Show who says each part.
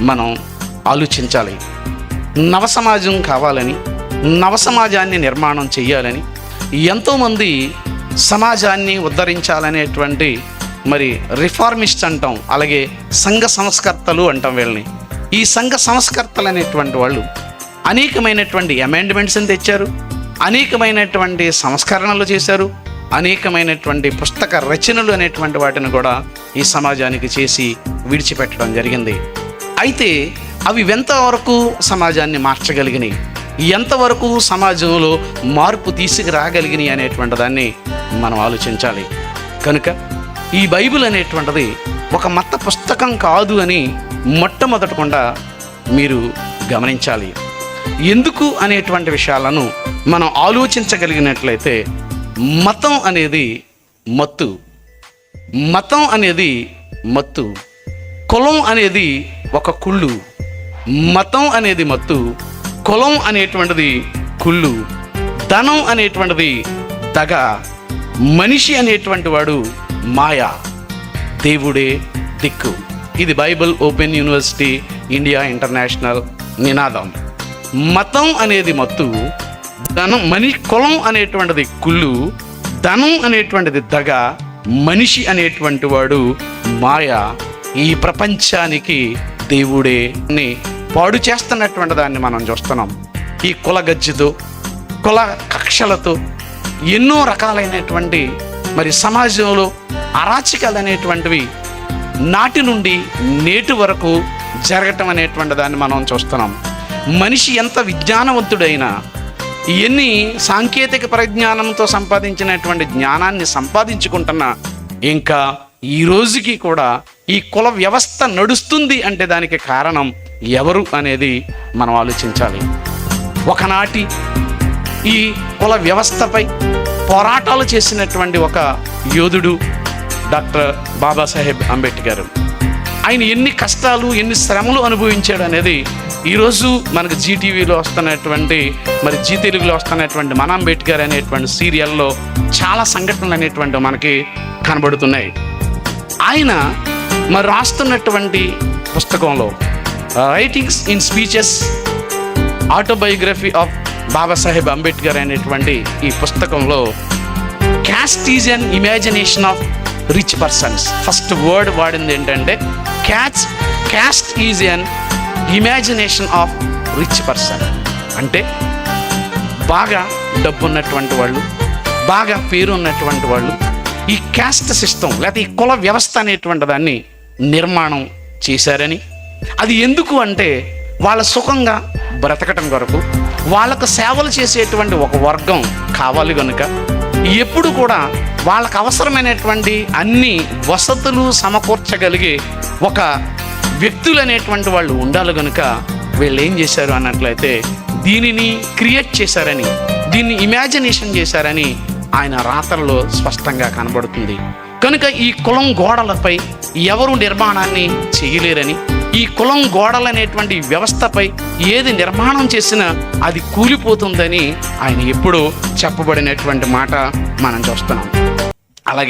Speaker 1: మనం ఆలోచించాలి. నవ సమాజం కావాలని నవ సమాజాన్ని నిర్మాణం చేయాలని ఎంతోమంది సమాజాన్ని ఉద్ధరించాలనేటువంటి మరి రిఫార్మిస్ట్ అంటాం అలాగే సంఘ సంస్కర్తలు అంటాం వీళ్ళని. ఈ సంఘ సంస్కర్తలు అనేటువంటి వాళ్ళు అనేకమైనటువంటి అమెండ్మెంట్స్ని తెచ్చారు అనేకమైనటువంటి సంస్కరణలు చేశారు అనేకమైనటువంటి పుస్తక రచనలు అనేటువంటి వాటిని కూడా ఈ సమాజానికి చేసి విడిచిపెట్టడం జరిగింది. అయితే అవి ఎంతవరకు సమాజాన్ని మార్చగలిగినాయి? ఎంతవరకు సమాజంలో మార్పు తీసుకురాగలిగినాయి అనేటువంటి దాన్ని మనం ఆలోచించాలి. కనుక ఈ బైబిల్ అనేటువంటిది ఒక మత పుస్తకం కాదు అని మొట్టమొదటకుండా మీరు గమనించాలి. ఎందుకు అనేటువంటి విషయాలను మనం ఆలోచించగలిగినట్లయితే మతం అనేది మత్తు. మతం అనేది మత్తు. కులం అనేది ఒక కుళ్ళు. మతం అనేది మత్తు కులం అనేటువంటిది కుళ్ళు ధనం అనేటువంటిది దగ మనిషి అనేటువంటి వాడు మాయ. దేవుడే దిక్కు. ఇది Bible open university India international నినాదం. మతం అనేది మత్తు ధనం మని కులం అనేటువంటిది కుళ్ళు ధనం అనేటువంటిది దగ మనిషి అనేటువంటి వాడు మాయ. ఈ ప్రపంచానికి దేవుడే ని పాడు చేస్తున్నటువంటి దాన్ని మనం చూస్తున్నాం. ఈ కుల గజ్జితో కుల కక్షలతో ఎన్నో రకాలైనటువంటి మరి సమాజంలో అరాచకాలు అనేటువంటివి నాటి నుండి నేటి వరకు జరగటం అనేటువంటి దాన్ని మనం చూస్తున్నాం. మనిషి ఎంత విజ్ఞానవంతుడైనా ఎన్ని సాంకేతిక పరిజ్ఞానంతో సంపాదించినటువంటి జ్ఞానాన్ని సంపాదించుకుంటున్నా ఇంకా ఈ రోజుకి కూడా ఈ కుల వ్యవస్థ నడుస్తుంది అంటే దానికి కారణం ఎవరు అనేది మనం ఆలోచించాలి. ఒకనాటి ఈ కుల వ్యవస్థపై పోరాటాలు చేసినటువంటి ఒక యోధుడు డాక్టర్ బాబాసాహెబ్ అంబేద్కర్ ఆయన ఎన్ని కష్టాలు ఎన్ని శ్రమలు అనుభవించాడు అనేది ఈరోజు మనకు జీటీవీలో వస్తున్నటువంటి మరి జీ తెలుగులో వస్తున్నటువంటి మన అంబేద్కర్ అనేటువంటి సీరియల్లో చాలా సంఘటనలు అనేటువంటి మనకి కనబడుతున్నాయి. ఆయన మరి రాస్తున్నటువంటి పుస్తకంలో writings in speeches autobiography of Babasaheb Ambedkar అనేటువంటి ఈ పుస్తకంలో caste is an imagination of rich persons first word వాడింది ఏంటంటే catch caste is an imagination of rich person అంటే బాగా డబ్బు ఉన్నటువంటి వాళ్ళు బాగా పేరు ఉన్నటువంటి వాళ్ళు ఈ క్యాస్ట్ సిస్టమ్ లేకపోతే ఈ కుల వ్యవస్థ అనేటువంటి దాన్ని నిర్మాణం చేశారని. అది ఎందుకు అంటే వాళ్ళ సుఖంగా బ్రతకటం కొరకు వాళ్ళకు సేవలు చేసేటువంటి ఒక వర్గం కావాలి కనుక ఎప్పుడు కూడా వాళ్ళకు అవసరమైనటువంటి అన్ని వసతులు సమకూర్చగలిగే ఒక వ్యక్తులు అనేటువంటి వాళ్ళు ఉండాలి కనుక వీళ్ళు ఏం చేశారు అన్నట్లయితే దీనిని క్రియేట్ చేశారని దీన్ని ఇమాజినేషన్ చేశారని ఆయన రాత్రలో స్పష్టంగా కనబడుతుంది. కనుక ఈ కులం గోడలపై ఎవరు నిర్మాణాన్ని చేయలేరని ఈ కులం గోడలనేటువంటి వ్యవస్థపై ఏది నిర్మాణం చేసినా అది కూలిపోతుందని ఆయన ఎప్పుడూ చెప్పబడినటువంటి మాట మనం చూస్తున్నాం. అలాగే